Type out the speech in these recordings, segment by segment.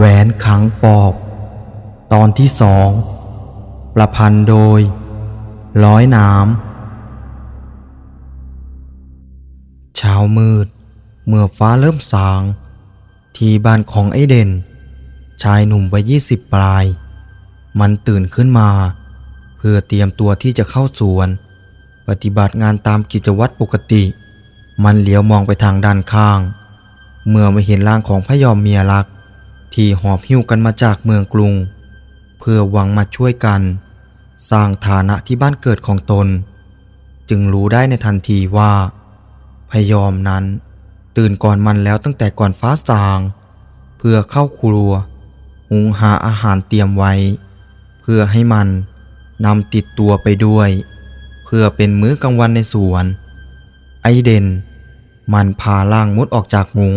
แหวนขังปอบ ตอนที่สองประพันธ์โดย ร้อยน้ำเช้ามืด เมื่อฟ้าเริ่มสาง ที่บ้านของไอเด่น ชายหนุ่มวัยยี่สิบปลาย มันตื่นขึ้นมา เพื่อเตรียมตัวที่จะเข้าสวน ปฏิบัติงานตามกิจวัตรปกติ มันเหลียวมองไปทางด้านข้าง เมื่อไม่เห็นร่างของพะยอมเมียรัก ที่หอบหิ้วกันมาจากเมืองกรุง เพื่อหวังมาช่วยกัน สร้างฐานะที่บ้านเกิดของตน จึงรู้ได้ในทันทีว่า พยอมนั้น ตื่นก่อนมันแล้วตั้งแต่ก่อนฟ้าสาง เพื่อเข้าครัว หุงหาอาหารเตรียมไว้ เพื่อให้มันนำติดตัวไปด้วย เพื่อเป็นมื้อกลางวันในสวน ไอเด่น มันพาล่างมุดออกจากมุง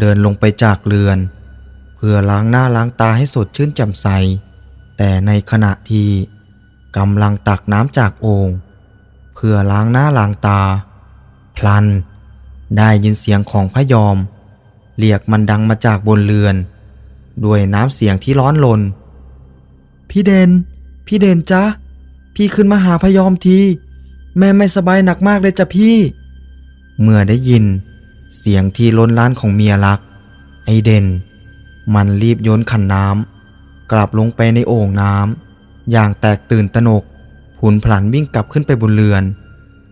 เดินลงไปจากเรือน เพื่อล้างหน้าล้างตาให้สดชื่นแจ่มใส แต่ในขณะที่กำลังตักน้ำจากโอ่งเพื่อล้างหน้าล้างตา พลัน ได้ยินเสียงของพระยอม เรียกมันดังมาจากบนเรือน ด้วยน้ำเสียงที่ร้อนรนพี่เดน พี่เดนจ๊ะพี่ขึ้นมาหาพยอมที แม่ไม่สบายหนักมากเลยจ้ะพี่ เมื่อได้ยิน เสียงที่ล้นล้านของเมียรัก ไอเดน มันรีบโยนขันน้ำกลับลงไปในโอ่งน้ำอย่างแตกตื่นตนกผุนพลันวิ่งกลับขึ้นไปบนเรือน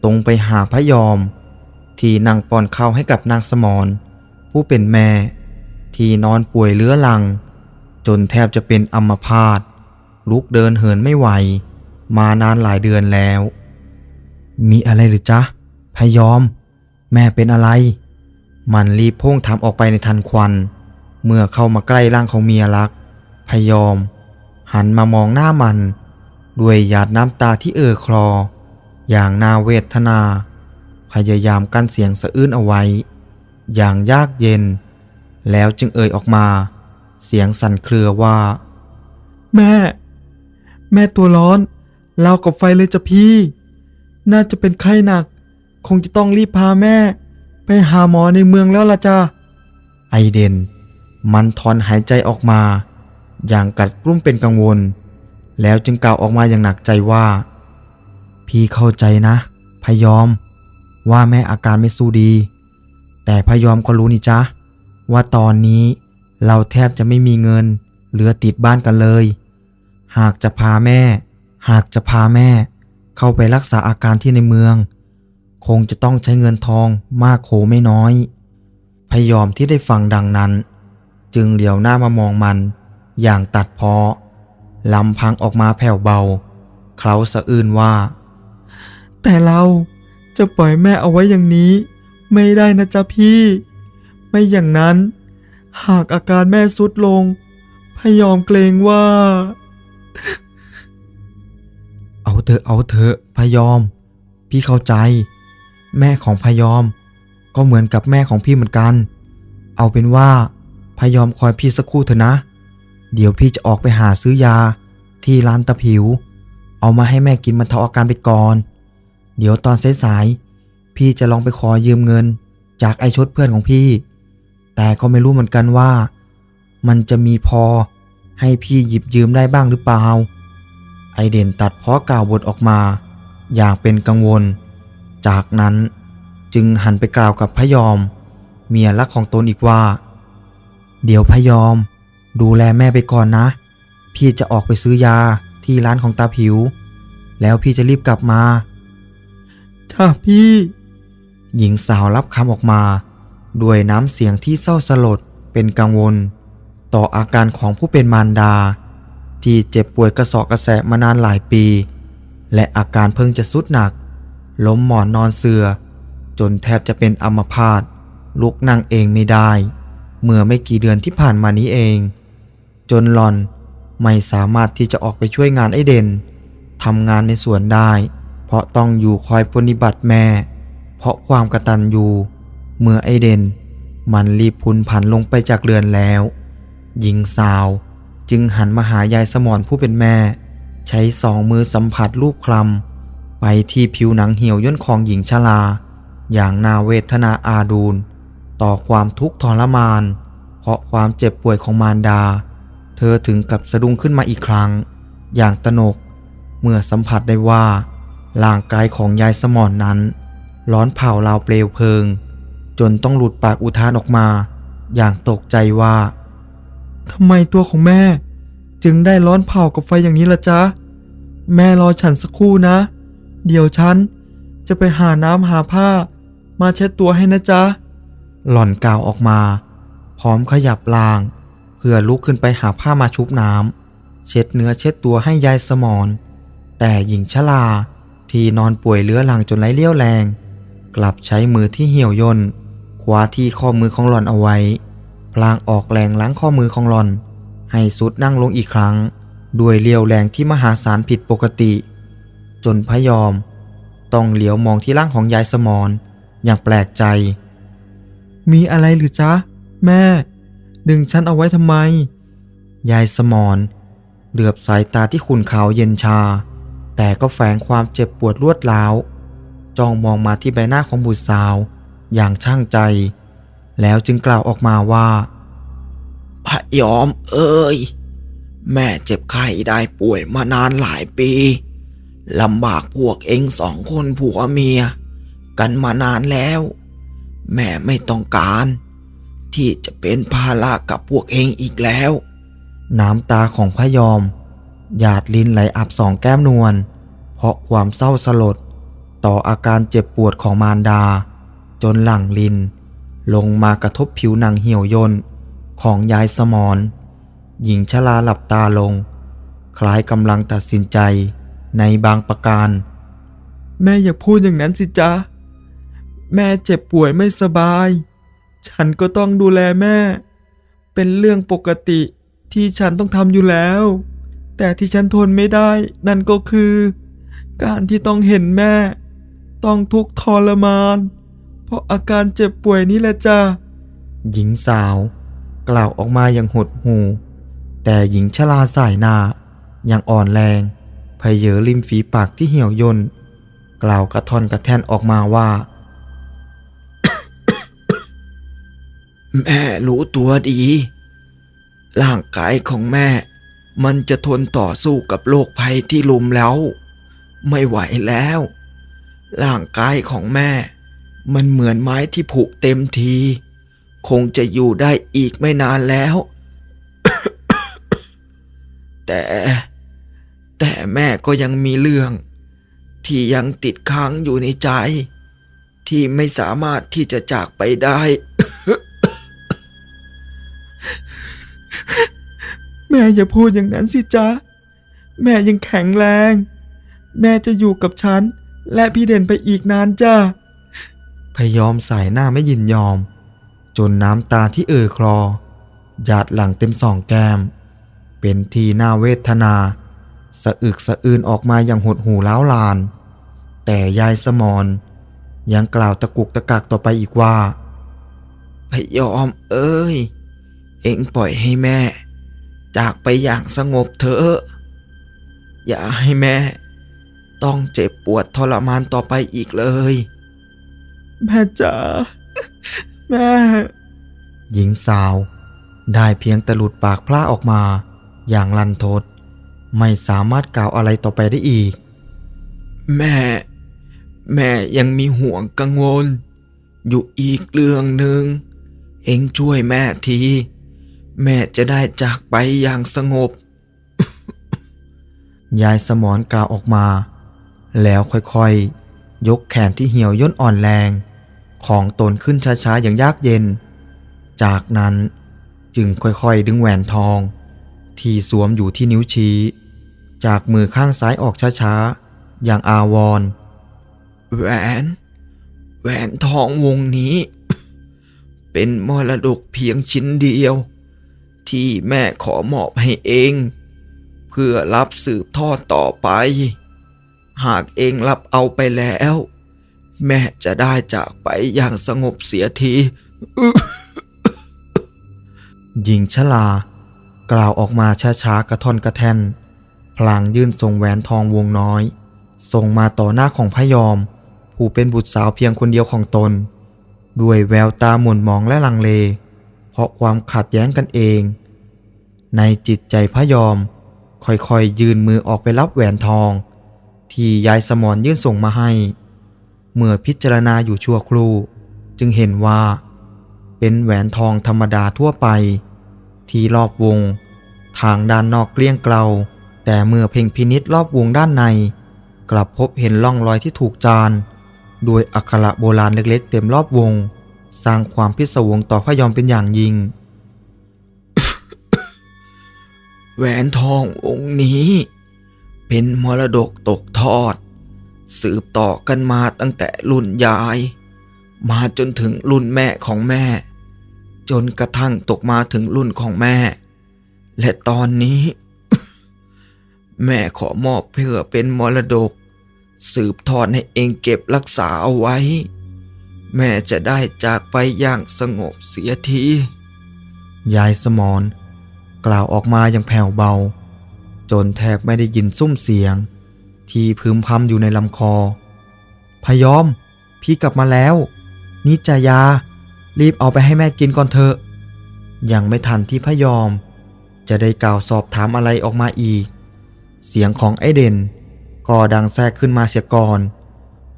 ตรงไปหาพระยอม ที่นั่งป้อนข้าวให้กับนางสมรผู้เป็นแม่ ที่นอนป่วยเรื้อรัง จนแทบจะเป็นอัมพาตลุกเดินเหินไม่ไหว มานานหลายเดือนแล้ว มีอะไรหรือจ๊ะพยอม แม่เป็นอะไร มันรีบพุ่งถามออกไปในทันควัน เมื่อเข้ามาใกล้ร่างของเมียรัก พยอม หันมามองหน้ามัน ด้วยหยาดน้ำตาที่เอ่อคลอ อย่างน่าเวทนา พยายามกั้นเสียงสะอื้นเอาไว้ อย่างยากเย็น แล้วจึงเอ่ยออกมา เสียงสั่นเครือว่า แม่ แม่ตัวร้อนเล่ากับไฟเลยจ้ะพี่ น่าจะเป็นไข้หนัก คงจะต้องรีบพาแม่ ไปหาหมอในเมืองแล้วล่ะจ้าไอเดน มันถอนหายใจออกมา อย่างกัดกลุ้มเป็นกังวล แล้วจึงกล่าวออกมาอย่างหนักใจว่า พี่เข้าใจนะพยอม ว่าแม่อาการไม่สู้ดี แต่พยอมก็รู้นี่จ๊ะ ว่าตอนนี้เราแทบจะไม่มีเงิน เหลือติดบ้านกันเลย หากจะพาแม่ หากจะพาแม่ เข้าไปรักษาอาการที่ในเมือง คงจะต้องใช้เงินทองมากโขไม่น้อย พยอมที่ได้ฟังดังนั้น จึงเหลียวหน้ามามองมัน อย่างตัดเพอลำพังออกมาแผ่วเบา เขาสะอื้นว่า แต่เราจะปล่อยแม่เอาไว้อย่างนี้ ไม่ได้นะจ๊ะพี่ ไม่อย่างนั้น หากอาการแม่สุดลง พยอมเกรงว่า เอาเถอะเอาเถอะพยอม พี่เข้าใจ แม่ของพยอม ก็เหมือนกับแม่ของพี่เหมือนกัน เอาเป็นว่า พยอมคอยพี่สักครู่เถอะนะ เดี๋ยวพี่จะออกไปหาซื้อยา ที่ร้านตะผิว เอามาให้แม่กินบรรเทาอาการไปก่อน เดี๋ยวตอนสายๆพี่จะลองไปขอยืมเงิน จากไอชดเพื่อนของพี่ แต่ก็ไม่รู้เหมือนกันว่า มันจะมีพอให้พี่หยิบยืมได้บ้างหรือเปล่า ไอเด่นตัดเพาะกล่าวบทออกมา อย่างเป็นกังวล จากนั้นจึงหันไปกล่าวกับพยอม เมียรักของตนอีกว่า เดี๋ยวพยอม ดูแลแม่ไปก่อนนะ พี่จะออกไปซื้อยาที่ร้านของตาผิว แล้วพี่จะรีบกลับมา จ้าพี่ หญิงสาวรับคำออกมา ด้วยน้ำเสียงที่เศร้าสลดเป็นกังวล ต่ออาการของผู้เป็นมารดา ที่เจ็บป่วยกระสอบกระแสะมานานหลายปี และอาการเพิ่งจะสุดหนัก ล้มหมอนนอนเสือ จนแทบจะเป็นอัมพาตลุกนั่งเองไม่ได้ เมื่อไม่กี่เดือนที่ผ่านมานี้เอง จนหลอนไม่สามารถที่จะออกไปช่วยงานไอเด่นทำงานในสวนได้ เพราะต้องอยู่คอยปฏิบัติแม่ เพราะความกระตันอยู่ เมื่อไอเด่นมันรีบพุนผันลงไปจากเรือนแล้ว หญิงสาวจึงหันมาหายายสมรผู้เป็นแม่ ใช้สองมือสัมผัสรูปคลำไปที่ผิวหนังเหี่ยวย่นของหญิงชราอย่างนาเวทนาอาดูล ต่อความทุกข์ทรมาน เพราะความเจ็บป่วยของมารดา เธอถึงกับสะดุ้งขึ้นมาอีกครั้ง อย่างตนก เมื่อสัมผัสได้ว่าร่างกายของยายสมอนนั้น ร้อนเผาราวเปลวเพลิง จนต้องหลุดปากอุทานออกมา อย่างตกใจว่าทำไมตัวของแม่ จึงได้ร้อนเผากับไฟอย่างนี้ล่ะจ๊ะ แม่รอฉันสักครู่นะ เดี๋ยวฉันจะไปหาน้ำหาผ้า มาเช็ดตัวให้นะจ๊ะ หล่อนกล่าวออกมา พร้อมขยับลาง เพื่อลุกขึ้นไปหาผ้ามาชุบน้ำเช็ดเนื้อเช็ดตัวให้ยายสมอนแต่หญิงชราที่นอนป่วยเรื้อรังจนไร้เลี้ยวแรง กลับใช้มือที่เหี่ยวย่นคว้าที่ข้อมือของหล่อนเอาไว้ พลางออกแรงล้างข้อมือของหล่อน ให้สุดนั่งลงอีกครั้ง ด้วยเลี้ยวแรงที่มหาศาลผิดปกติ จนพยอม ต้องเหลียวมองที่ร่างของยายสมอนอย่างแปลกใจ มีอะไรหรือจ๊ะ แม่ ดึงฉันเอาไว้ทำไม ยายสมอนเหลือบสายตาที่ขุ่นขาวเย็นชา แต่ก็แฝงความเจ็บปวดรวดร้าวจ้องมองมาที่ใบหน้าของบุตรสาว อย่างช่างใจ แล้วจึงกล่าวออกมาว่าพระยอมเอ้ยแม่เจ็บไข้ได้ป่วยมานานหลายปีลำบากพวกเองสองคนผัวเมีย กันมานานแล้ว แม่ไม่ต้องการ ที่จะเป็นภาระกับพวกเองอีกแล้ว น้ำตาของพระยอม หยาดลิ้นไหลอับสองแก้มนวลเพราะความเศร้าสลด ต่ออาการเจ็บปวดของมารดา จนหลั่งลิน ลงมากระทบผิวหนังเหี่ยวย่นของยายสมอนหญิงชราหลับตาลง คล้ายกำลังตัดสินใจในบางประการ แม่อย่าพูดอย่างนั้นสิจ๊ะ แม่เจ็บป่วยไม่สบาย ฉันก็ต้องดูแลแม่ เป็นเรื่องปกติที่ฉันต้องทำอยู่แล้ว แต่ที่ฉันทนไม่ได้ นั่นก็คือ การที่ต้องเห็นแม่ ต้องทุกข์ทรมาน เพราะอาการเจ็บป่วยนี้แหละจ้ะหญิงสาว กล่าวออกมาอย่างหดหูแต่หญิงชราสายน้ายังอ่อนแรงเพยเยอริมฝีปากที่เหี่ยวย่นกล่าวกระทอนกระแทนออกมาว่า แม่รู้ตัวดี ร่างกายของแม่ มันจะทนต่อสู้กับโรคภัยที่ลุมแล้ว ไม่ไหวแล้ว ร่างกายของแม่ มันเหมือนไม้ที่ผุเต็มที คงจะอยู่ได้อีกไม่นานแล้ว แต่ แต่แม่ก็ยังมีเรื่อง ที่ยังติดค้างอยู่ในใจ ที่ไม่สามารถที่จะจากไปได้ แม่อย่าพูดอย่างนั้นสิจ๊ะ แม่ยังแข็งแรง แม่จะอยู่กับฉัน และพี่เด่นไปอีกนานจ้าพยอมสายหน้าไม่ยินยอม จนน้ำตาที่เอ่อคลอหยาดหลังเต็มสองแก้ม เป็นทีน่าเวทนา สะอึกสะอื้นออกมาอย่างหดหูล้าวลาน แต่ยายสมอนยังกล่าวตะกุกตะกักต่อไปอีกว่าพยอมเอ้ย เอ็งปล่อยให้แม่ จากไปอย่างสงบเถอะอย่าให้แม่ ต้องเจ็บปวดทรมานต่อไปอีกเลย แม่จ๋าแม่ หญิงสาว ได้เพียงแต่หลุดปากพร่าออกมา อย่างลันทด ไม่สามารถกล่าวอะไรต่อไปได้อีก แม่ แม่ยังมีห่วงกังวล อยู่อีกเรื่องหนึ่งเอ็งช่วยแม่ที แม่จะได้จากไปอย่างสงบ ยายสมอนกล่าวออกมา แล้วค่อยๆ ยกแขนที่เหี่ยวย่นอ่อนแรง ของตนขึ้นช้าๆ อย่างยากเย็น จากนั้นจึงค่อยๆ ดึงแหวนทอง ที่สวมอยู่ที่นิ้วชี้ จากมือข้างซ้ายออกช้าๆ อย่างอาวรณ์แหวนแหวนทองวงนี้ เป็นมรดกเพียงชิ้นเดียว ที่แม่ขอมอบให้เอง เพื่อรับสืบทอดต่อไป หากเองรับเอาไปแล้ว แม่จะได้จากไปอย่างสงบเสียทีหญิงชลากล่าวออกมาช้าๆกระท่อนกระแท่น พลางยื่นทรงแหวนทองวงน้อย ส่งมาต่อหน้าของพะยอม ผู้เป็นบุตรสาวเพียงคนเดียวของตน ด้วยแววตาหม่นมองและลังเล เพราะความขัดแย้งกันเอง ในจิตใจพระยอม ค่อยๆยืนมือออกไปรับแหวนทอง ที่ยายสมอนยื่นส่งมาให้ เมื่อพิจารณาอยู่ชั่วครู่ จึงเห็นว่า เป็นแหวนทองธรรมดาทั่วไป ที่รอบวง ทางด้านนอกเกลี้ยงเกลาแต่เมื่อเพ่งพินิษรอบวงด้านใน กลับพบเห็นร่องรอยที่ถูกจาน โดยอักขระโบราณเล็กๆ เต็มรอบวง สร้างความพิศวงต่อพระยอมเป็นอย่างยิ่ง แหวนทององค์นี้ เป็นมรดกตกทอด สืบต่อกันมาตั้งแต่รุ่นยาย มาจนถึงรุ่นแม่ของแม่ จนกระทั่งตกมาถึงรุ่นของแม่ และตอนนี้ แม่ขอมอบเพื่อเป็นมรดก สืบทอดให้เองเก็บรักษาเอาไว้ แม่จะได้จากไปอย่างสงบเสียที ยายสมอนกล่าวออกมาอย่างแผ่วเบา จนแทบไม่ได้ยินซุ้มเสียง ที่พึมพำอยู่ในลำคอ พยอม พี่กลับมาแล้ว นิจายา รีบเอาไปให้แม่กินก่อนเถอะ ยังไม่ทันที่พยอม จะได้กล่าวสอบถามอะไรออกมาอีก เสียงของไอเด่นก็ดังแทรกขึ้นมาเสียก่อน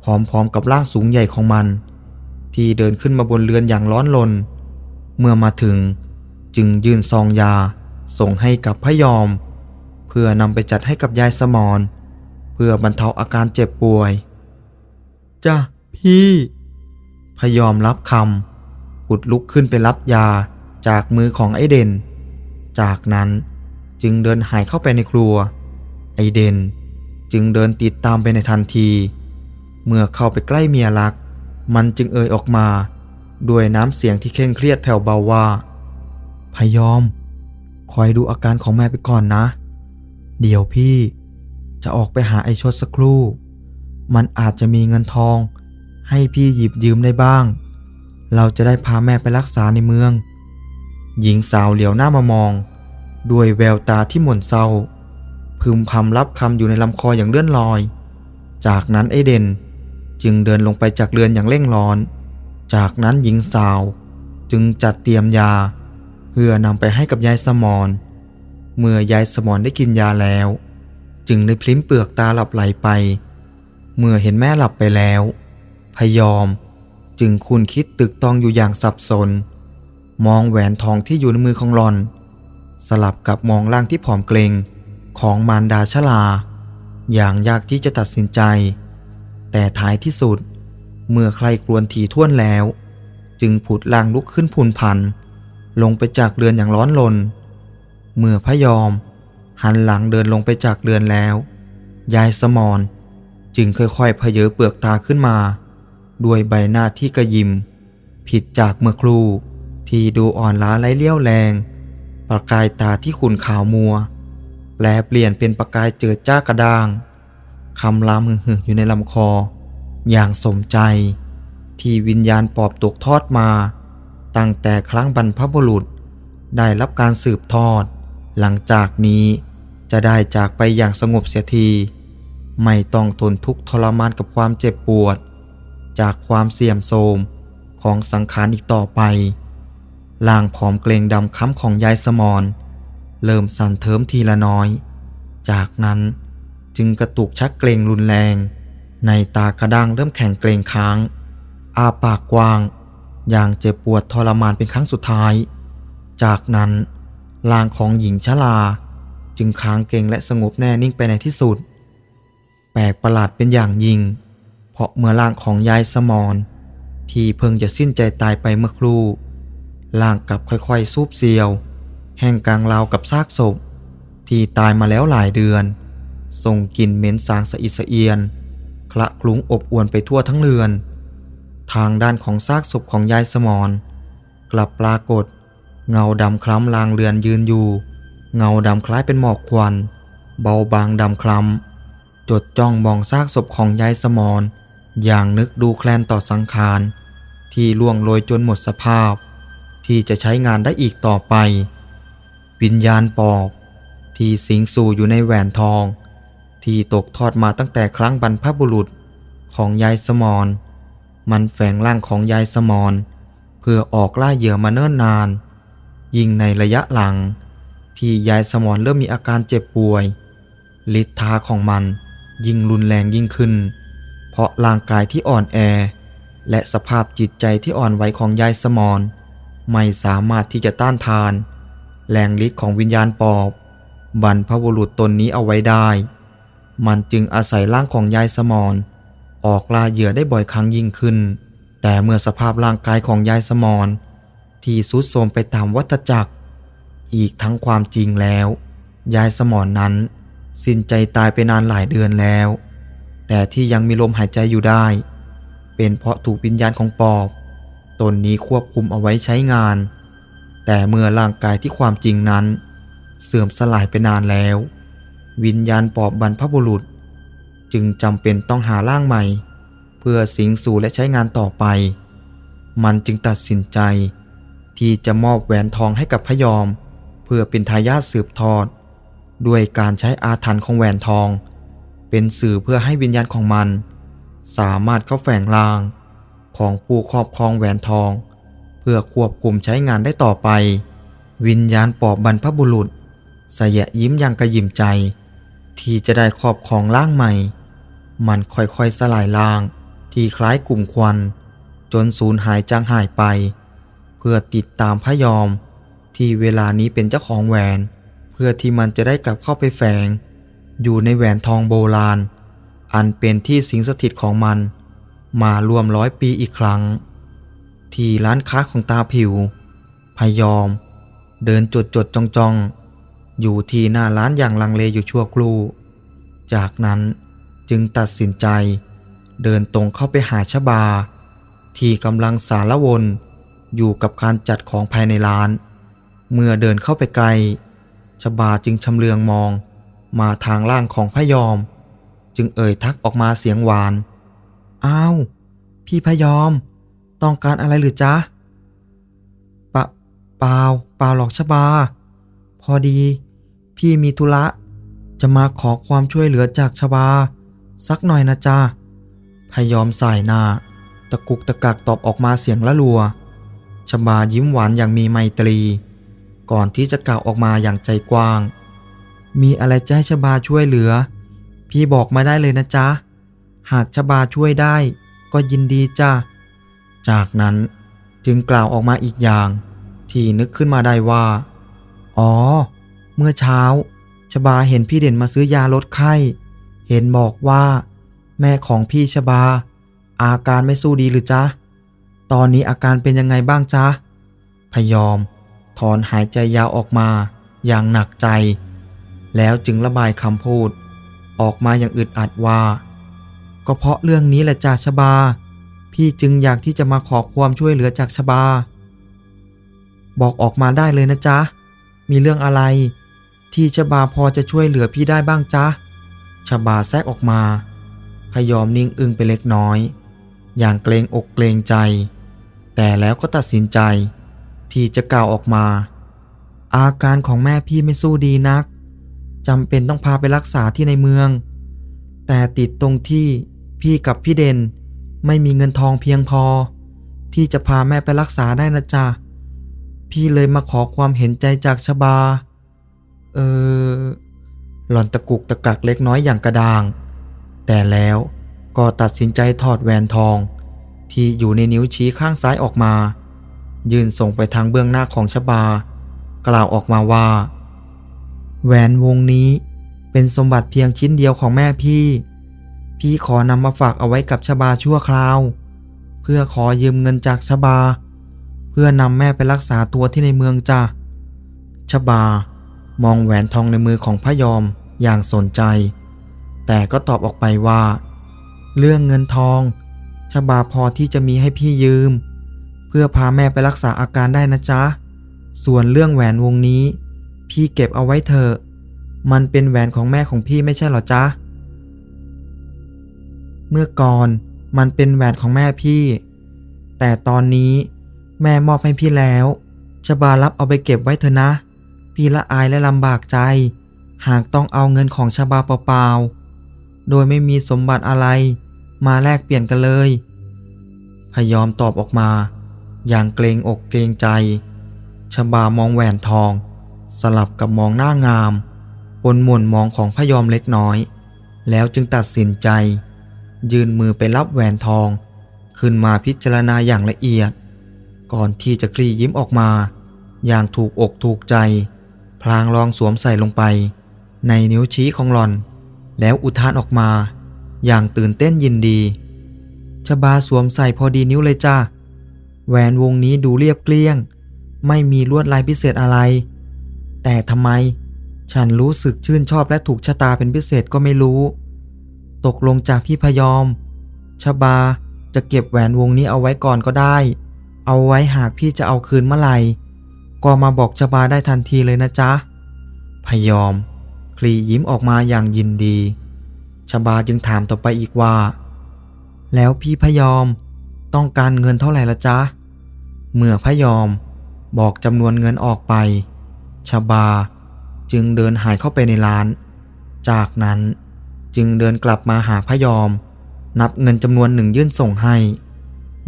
พร้อมๆกับร่างสูงใหญ่ของมัน ที่เดินขึ้นมาบนเรือนอย่างร้อนรนเมื่อมาถึงจึงยื่นซองยาส่งให้กับพยอม เพื่อนำไปจัดให้กับยายสมอนเพื่อบรรเทาอาการเจ็บป่วยจ้ะพี่ พยอมรับคำขุดลุกขึ้นไปรับยาจากมือของไอเด่น จากนั้นจึงเดินหายเข้าไปในครัว ไอเด่นจึงเดินติดตามไปในทันที เมื่อเข้าไปใกล้เมียรัก มันจึงเอ่ยออกมา ด้วยน้ำเสียงที่เคร่งเครียดแผ่วเบาว่า พยอม คอยดูอาการของแม่ไปก่อนนะ เดี๋ยวพี่ จะออกไปหาไอชดสักครู่ มันอาจจะมีเงินทอง ให้พี่หยิบยืมได้บ้าง เราจะได้พาแม่ไปรักษาในเมือง หญิงสาวเหลียวหน้ามามอง ด้วยแววตาที่หม่นเศร้าพึมพำรับคำอยู่ในลำคออย่างเลื่อนลอย จากนั้นไอเดน จึงเดินลงไปจากเรือนอย่างเร่งร้อน จากนั้นหญิงสาวจึงจัดเตรียมยา เพื่อนำไปให้กับยายสมอนเมื่อยายสมอนได้กินยาแล้ว จึงได้พลิ้มเปลือกตาหลับไหลไป เมื่อเห็นแม่หลับไปแล้ว พยอมจึงคุณคิดตึกตองอยู่อย่างสับสน มองแหวนทองที่อยู่ในมือของหลอน สลับกับมองร่างที่ผอมเกรงของมารดาชลา อย่างยากที่จะตัดสินใจ แต่ท้ายที่สุด เมื่อใครกรวนถี่ท่วนแล้ว จึงผุดลางลุกขึ้นพูนพัน ลงไปจากเรือนอย่างร้อนรนเมื่อพยอม หันหลังเดินลงไปจากเรือนแล้ว ยายสมอนจึงค่อยๆเพเยอเปลือกตาขึ้นมา ด้วยใบหน้าที่กระยิม ผิดจากเมื่อครู่ที่ดูอ่อนล้าไร้เลี้ยวแรง ประกายตาที่ขุ่นขาวมัว แปลเปลี่ยนเป็นประกายเจิดจ้ากระด้าง คำรามหึ่งๆอยู่ในลำคอ อย่างสมใจที่วิญญาณปอบตกทอดมา ตั้งแต่ครั้งบรรพบุรุษ ได้รับการสืบทอด หลังจากนี้จะได้จากไปอย่างสงบเสียที ไม่ต้องทนทุกข์ทรมานกับความเจ็บปวด จากความเสี่ยมโทรมของสังขารอีกต่อไปล่างผอมเกรงดำค้ำของยายสมอนเริ่มสั่นเทิมทีละน้อย จากนั้น จึงกระตุกชักเกรงรุนแรง ในตากระด้างเริ่มแข็งเกรงค้าง อาปากกว้าง อย่างเจ็บปวดทรมานเป็นครั้งสุดท้าย จากนั้นร่างของหญิงชราจึงค้างเกรงและสงบแน่นิ่งไปในที่สุด แปลกประหลาดเป็นอย่างยิ่ง เพราะเมื่อร่างของยายสมอนที่เพิ่งจะสิ้นใจตายไปเมื่อครู่ร่างกลับค่อยๆ ซูบเซียว แห้งกลางราวกับซากศพ ที่ตายมาแล้วหลายเดือน ส่งกลิ่นเหม็นสางสะอิดสะเอียนคละคลุ้งอบอวนไปทั่วทั้งเรือน ทางด้านของซากศพของยายสมอนกลับปรากฏ เงาดำคล้ำลางเรือนยืนอยู่ เงาดำคล้ายเป็นหมอกควัน เบาบางดำคล้ำจดจ้องมองซากศพของยายสมอนอย่างนึกดูแคลนต่อสังขารที่ล่วงโรยจนหมดสภาพ ที่จะใช้งานได้อีกต่อไป วิญญาณปอบ ที่สิงสู่อยู่ในแหวนทอง ที่ตกทอดมาตั้งแต่ครั้งบรรพบุรุษของยายสมอนมันแฝงร่างของยายสมอนเพื่อออกล่าเหยื่อมาเนิ่นนาน ยิ่งในระยะหลัง ที่ยายสมอนเริ่มมีอาการเจ็บป่วยฤทธาของมันยิ่งรุนแรงยิ่งขึ้น เพราะร่างกายที่อ่อนแอ และสภาพจิตใจที่อ่อนไหวของยายสมอนไม่สามารถที่จะต้านทาน แรงฤทธิ์ของวิญญาณปอบบรรพบุรุษตนนี้เอาไว้ได้ มันจึงอาศัยร่างของยายสมอนออกล่าเหยื่อได้บ่อยครั้งยิ่งขึ้น แต่เมื่อสภาพร่างกายของยายสมอนที่สุดโทมไปตามวัฏจักร อีกทั้งความจริงแล้ว ยายสมอนนั้น สิ้นใจตายไปนานหลายเดือนแล้ว แต่ที่ยังมีลมหายใจอยู่ได้ เป็นเพราะถูกวิญญาณของปอบตนนี้ควบคุมเอาไว้ใช้งาน แต่เมื่อร่างกายที่ความจริงนั้น เสื่อมสลายไปนานแล้ว วิญญาณปอบบรรพบุรุษ จึงจำเป็นต้องหาร่างใหม่ เพื่อสิงสู่และใช้งานต่อไป มันจึงตัดสินใจ ที่จะมอบแหวนทองให้กับพยอม เพื่อเป็นทายาทสืบทอด ด้วยการใช้อาถรรพ์ของแหวนทอง เป็นสื่อเพื่อให้วิญญาณของมัน สามารถเข้าแฝงราง ของผู้ครอบครองแหวนทอง เพื่อควบคุมใช้งานได้ต่อไป วิญญาณปอบบรรพบุรุษสยะยิ้มอย่างกระยิมใจ ที่จะได้ครอบครองร่างใหม่ มันค่อยๆสลายร่างที่คล้ายกลุ่มควัน จนสูญหายจางหายไป เพื่อติดตามพระยอม ที่เวลานี้เป็นเจ้าของแหวน เพื่อที่มันจะได้กลับเข้าไปแฝง อยู่ในแหวนทองโบราณ อันเป็นที่สิงสถิตของมัน มารวมร้อยปีอีกครั้ง ที่ร้านค้าของตาผิวพยอม เดินจดจดจ้องจ้อง อยู่ที่หน้าร้านอย่างลังเลอยู่ชั่วครู่ จากนั้นจึงตัดสินใจ เดินตรงเข้าไปหาชบา ที่กำลังสารวนอยู่กับการจัดของภายในร้าน เมื่อเดินเข้าไปไกล ชบาจึงชำเลืองมอง มาทางล่างของพยอม จึงเอ่ยทักออกมาเสียงหวาน อ้าว พี่พยอม ต้องการอะไรหรือจ๊ะปะเปล่าเปล่าหรอกชบา พอดี พี่มีธุระ จะมาขอความช่วยเหลือจากชบา สักหน่อยนะจ๊ะพยอมสายหน้า ตะกุกตะกักตอบออกมาเสียงละลัวชบายิ้มหวานอย่างมีไมตรี ก่อนที่จะกล่าวออกมาอย่างใจกว้าง มีอะไรจะให้ชบาช่วยเหลือ พี่บอกมาได้เลยนะจ๊ะ หากชบาช่วยได้ก็ยินดีจ้าจากนั้นจึงกล่าวออกมาอีกอย่าง ที่นึกขึ้นมาได้ว่า อ๋อ เมื่อเช้าชบาเห็นพี่เด่นมาซื้อยาลดไข้ เห็นบอกว่า แม่ของพี่ชบา อาการไม่สู้ดีหรือจ๊ะ ตอนนี้อาการเป็นยังไงบ้างจ๊ะ พยอม ถอนหายใจยาวออกมาอย่างหนักใจ แล้วจึงระบายคำพูด ออกมาอย่างอึดอัดว่า ก็เพราะเรื่องนี้แหละจ้าชบา พี่จึงอยากที่จะมาขอความช่วยเหลือจากชบา บอกออกมาได้เลยนะจ๊ะ มีเรื่องอะไร ที่ชบาพอจะช่วยเหลือพี่ได้บ้างจ๊ะชบาแทรกออกมาพยอมนิ่งอึ้งไปเล็กน้อย อย่างเกรงอกเกรงใจ แต่แล้วก็ตัดสินใจ ที่จะกล่าวออกมา อาการของแม่พี่ไม่สู้ดีนักจำเป็นต้องพาไปรักษาที่ในเมือง แต่ติดตรงที่พี่กับพี่เด่นไม่มีเงินทองเพียงพอ ที่จะพาแม่ไปรักษาได้นะจ๊ะพี่เลยมาขอความเห็นใจจากชบา เออ หล่อนตะกุกตะกักเล็กน้อยอย่างกระดาง แต่แล้วก็ตัดสินใจถอดแหวนทอง ที่อยู่ในนิ้วชี้ข้างซ้ายออกมา ยื่นส่งไปทางเบื้องหน้าของชบา กล่าวออกมาว่า แหวนวงนี้เป็นสมบัติเพียงชิ้นเดียวของแม่พี่ พี่ขอนำมาฝากเอาไว้กับชบาชั่วคราว เพื่อขอยืมเงินจากชบา เพื่อนำแม่ไปรักษาตัวที่ในเมืองจ้ะชบา มองแหวนทองในมือของพระยอมอย่างสนใจ แต่ก็ตอบออกไปว่า เรื่องเงินทองชบาพอที่จะมีให้พี่ยืม เพื่อพาแม่ไปรักษาอาการได้นะจ๊ะ ส่วนเรื่องแหวนวงนี้ พี่เก็บเอาไว้เถอะ มันเป็นแหวนของแม่ของพี่ไม่ใช่หรอจ๊ะ เมื่อก่อนมันเป็นแหวนของแม่พี่ แต่ตอนนี้แม่มอบให้พี่แล้วชบารับเอาไปเก็บไว้เถอะนะ พี่ละอายและลำบากใจ หากต้องเอาเงินของชบาเปล่าๆ โดยไม่มีสมบัติอะไร มาแลกเปลี่ยนกันเลย พยอมตอบออกมา อย่างเกรงอกเกรงใจ ชบามองแหวนทอง สลับกับมองหน้างามปนหม่นมองของพยอมเล็กน้อย แล้วจึงตัดสินใจ ยืนมือไปรับแหวนทอง ขึ้นมาพิจารณาอย่างละเอียด ก่อนที่จะคลี่ยิ้มออกมา อย่างถูกอกถูกใจ ลางลองสวมใส่ลงไป ในนิ้วชี้ของหลอน แล้วอุทานออกมา อย่างตื่นเต้นยินดีชบาสวมใส่พอดีนิ้วเลยจ้าแหวนวงนี้ดูเรียบเกลี้ยง ไม่มีลวดลายพิเศษอะไร แต่ทำไม ฉันรู้สึกชื่นชอบและถูกชะตาเป็นพิเศษก็ไม่รู้ ตกลงจากพี่พยอมชบาจะเก็บแหวนวงนี้เอาไว้ก่อนก็ได้ เอาไว้หากพี่จะเอาคืนเมื่อไหร่ ก็มาบอกชบาได้ทันทีเลยนะจ๊ะ พยอม คลียิ้มออกมาอย่างยินดี ชบาจึงถามต่อไปอีกว่า แล้วพี่พยอมต้องการเงินเท่าไหร่ละจ๊ะ เมื่อพยอมบอกจำนวนเงินออกไป ชบาจึงเดินหายเข้าไปในร้าน จากนั้นจึงเดินกลับมาหาพยอม นับเงินจำนวนหนึ่งยื่นส่งให้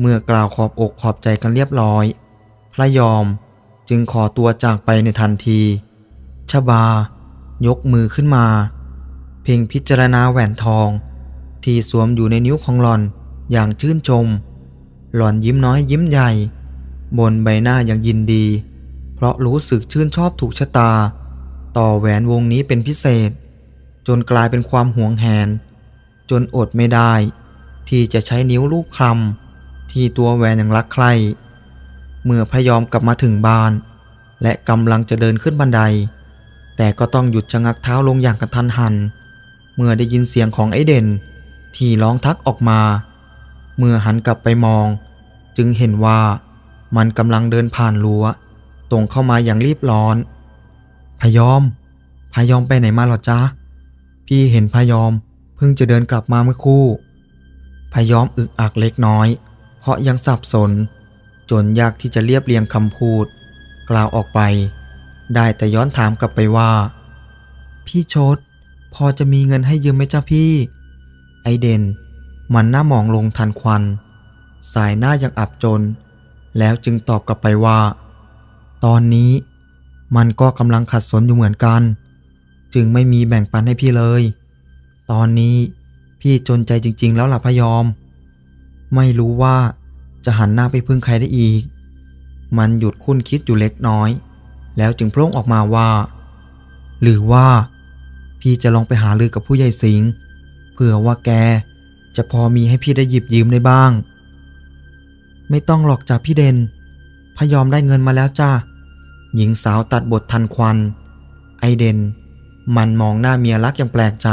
เมื่อกล่าวขอบอกขอบใจกันเรียบร้อย พระยอม จึงขอตัวจากไปในทันทีชบา ยกมือขึ้นมา เพ่งพิจารณาแหวนทอง ที่สวมอยู่ในนิ้วของหลอนอย่างชื่นชม หล่อนยิ้มน้อยยิ้มใหญ่ บนใบหน้าอย่างยินดี เพราะรู้สึกชื่นชอบถูกชะตา ต่อแหวนวงนี้เป็นพิเศษ จนกลายเป็นความหวงแหน จนอดไม่ได้ ที่จะใช้นิ้วลูกคลำที่ตัวแหวนอย่างรักใคร่ เมื่อพระยอมกลับมาถึงบ้าน และกำลังจะเดินขึ้นบันได แต่ก็ต้องหยุดชะงักเท้าลงอย่างกระทันหัน เมื่อได้ยินเสียงของไอเด่น ที่ร้องทักออกมา เมื่อหันกลับไปมอง จึงเห็นว่ามันกำลังเดินผ่านรั้ว ตรงเข้ามาอย่างรีบร้อน พยอม พยอมไปไหนมาหรอจ๊ะ พี่เห็นพยอมเพิ่งจะเดินกลับมาเมื่อคู่ พยอมอึกอักเล็กน้อย เพราะยังสับสน จนยากที่จะเรียบเรียงคำพูด กล่าวออกไป ได้แต่ย้อนถามกลับไปว่า พี่ชด พอจะมีเงินให้ยืมไหมจ้าพี่ ไอเด่น มันหน้ามองลงทันควัน สายหน้ายังอับจน แล้วจึงตอบกลับไปว่า ตอนนี้มันก็กำลังขัดสนอยู่เหมือนกัน จึงไม่มีแบ่งปันให้พี่เลย ตอนนี้พี่จนใจจริง ๆ แล้วล่ะพยอม ไม่รู้ว่า จะหันหน้าไปพึ่งใครได้อีก มันหยุดคุ้นคิดอยู่เล็กน้อย แล้วจึงโพร่งออกมาว่า หรือว่า พี่จะลองไปหาลือกับผู้ใหญ่สิงเผื่อว่าแกจะพอมีให้พี่ได้หยิบยืมได้บ้าง ไม่ต้องหรอกจ้ะพี่เด่นพยอมได้เงินมาแล้วจ้าหญิงสาวตัดบททันควัน ไอเดนมันมองหน้าเมียรักอย่างแปลกใจ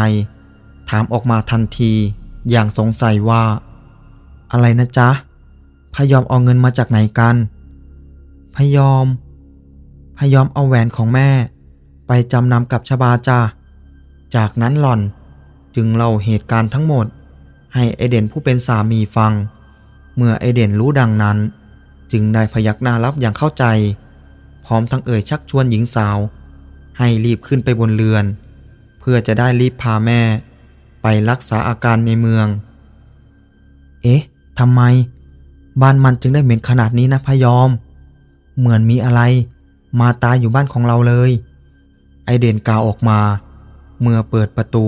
ถามออกมาทันทีอย่างสงสัยว่า อะไรนะจ๊ะ พยอมเอาเงินมาจากไหนกัน พยอม พยอมเอาแหวนของแม่ ไปจำนำกับชบาจ้าจากนั้นหล่อนจึงเล่าเหตุการณ์ทั้งหมด ให้ไอเดนผู้เป็นสามีฟัง เมื่อไอเดนรู้ดังนั้น จึงได้พยักหน้ารับอย่างเข้าใจ พร้อมทั้งเอ่ยชักชวนหญิงสาว ให้รีบขึ้นไปบนเรือน เพื่อจะได้รีบพาแม่ ไปรักษาอาการในเมือง เอ๊ะทำไม บ้านมันจึงได้เหม็นขนาดนี้นะพยอม เหมือนมีอะไร มาตายอยู่บ้านของเราเลย ไอเด่นกล่าวออกมา เมื่อเปิดประตู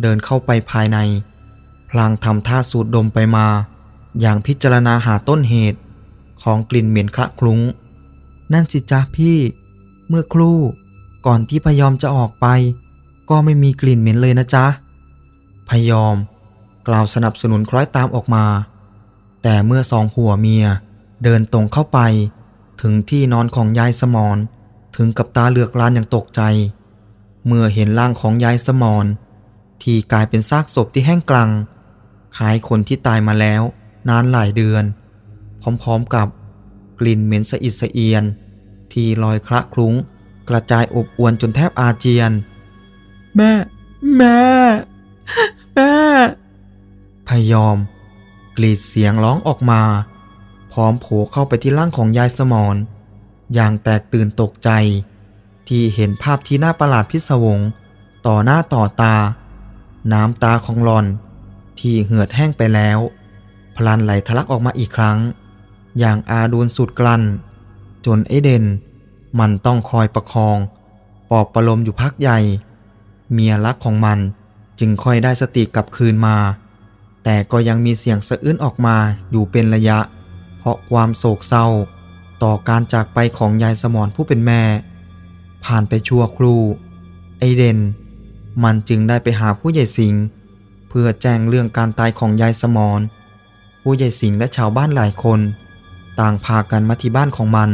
เดินเข้าไปภายใน พลางทำท่าสูดดมไปมา อย่างพิจารณาหาต้นเหตุ ของกลิ่นเหม็นคละคลุ้ง นั่นสิจ้าพี่ เมื่อครู่ก่อนที่พยอมจะออกไป ก็ไม่มีกลิ่นเหม็นเลยนะจ๊ะพยอม กล่าวสนับสนุนคล้อยตามออกมา แต่เมื่อสองผัวเมีย เดินตรงเข้าไป ถึงที่นอนของยายสมอนถึงกับตาเหลือกลานอย่างตกใจ เมื่อเห็นร่างของยายสมอนที่กลายเป็นซากศพที่แห้งกรังคล้ายคนที่ตายมาแล้ว นานหลายเดือน พร้อมๆกับกลิ่นเหม็นสะอิดสะเอียน ที่ลอยคละคลุ้ง กระจายอบอวนจนแทบอาเจียน แม่ แม่ แม่พยอม กรีดเสียงร้องออกมา พร้อมโผล่เข้าไปที่ร่างของยายสมอนอย่างแตกตื่นตกใจ ที่เห็นภาพที่น่าประหลาดพิศวง ต่อหน้าต่อตา น้ำตาของหลอน ที่เหือดแห้งไปแล้ว พลันไหลทะลักออกมาอีกครั้ง อย่างอาดูลสุดกลั้น จนไอเดนมันต้องคอยประคอง ปอบประลมอยู่พักใหญ่ เมียรักของมันจึงค่อยได้สติกลับคืนมา แต่ก็ยังมีเสียงสะอื้นออกมาอยู่เป็นระยะ เพราะความโศกเศร้า ต่อการจากไปของยายสมรผู้เป็นแม่ ผ่านไปชั่วครู่ ไอเดน มันจึงได้ไปหาผู้ใหญ่สิงเพื่อแจ้งเรื่องการตายของยายสมรผู้ใหญ่สิงและชาวบ้านหลายคน ต่างพากันมาที่บ้านของมัน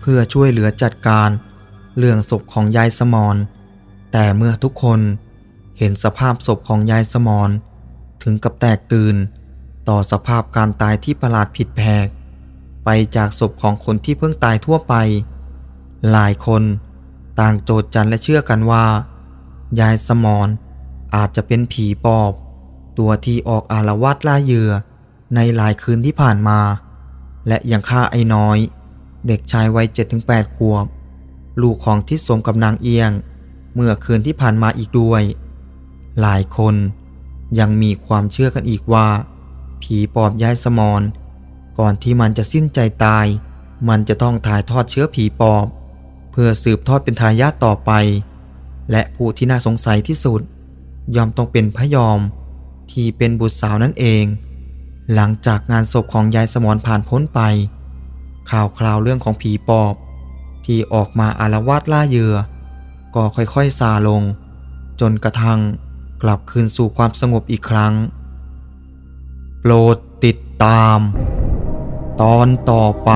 เพื่อช่วยเหลือจัดการ เรื่องศพของยายสมรแต่เมื่อทุกคนเห็นสภาพศพของยายสมร ถึงกับแตกตื่น ต่อสภาพการตายที่ประหลาดผิดแผก ไปจากศพของคนที่เพิ่งตายทั่วไป หลายคนต่างโจทย์จันและเชื่อกันว่า ยายสมรอาจจะเป็นผีปอบ ตัวที่ออกอารวาสล่าเหยื่อในหลายคืนที่ผ่านมา และยังฆ่าไอ้น้อย เด็กชายวัย7-8ขวบ ลูกของทิศสมกับนางเอียง เมื่อคืนที่ผ่านมาอีกด้วย หลายคน ยังมีความเชื่อกันอีกว่า ผีปอบยายสมรก่อนที่มันจะสิ้นใจตาย มันจะต้องถ่ายทอดเชื้อผีปอบ เพื่อสืบทอดเป็นทายาทต่อไป และผู้ที่น่าสงสัยที่สุด ยอมต้องเป็นพระยอม ที่เป็นบุตรสาวนั่นเอง หลังจากงานศพของยายสมรผ่านพ้นไป ข่าวคราวเรื่องของผีปอบ ที่ออกมาอารวาสล่าเหยื่อ ก็ค่อยๆซาลง จนกระทั่ง กลับคืนสู่ความสงบอีกครั้ง โปรดติดตาม ตอนต่อไป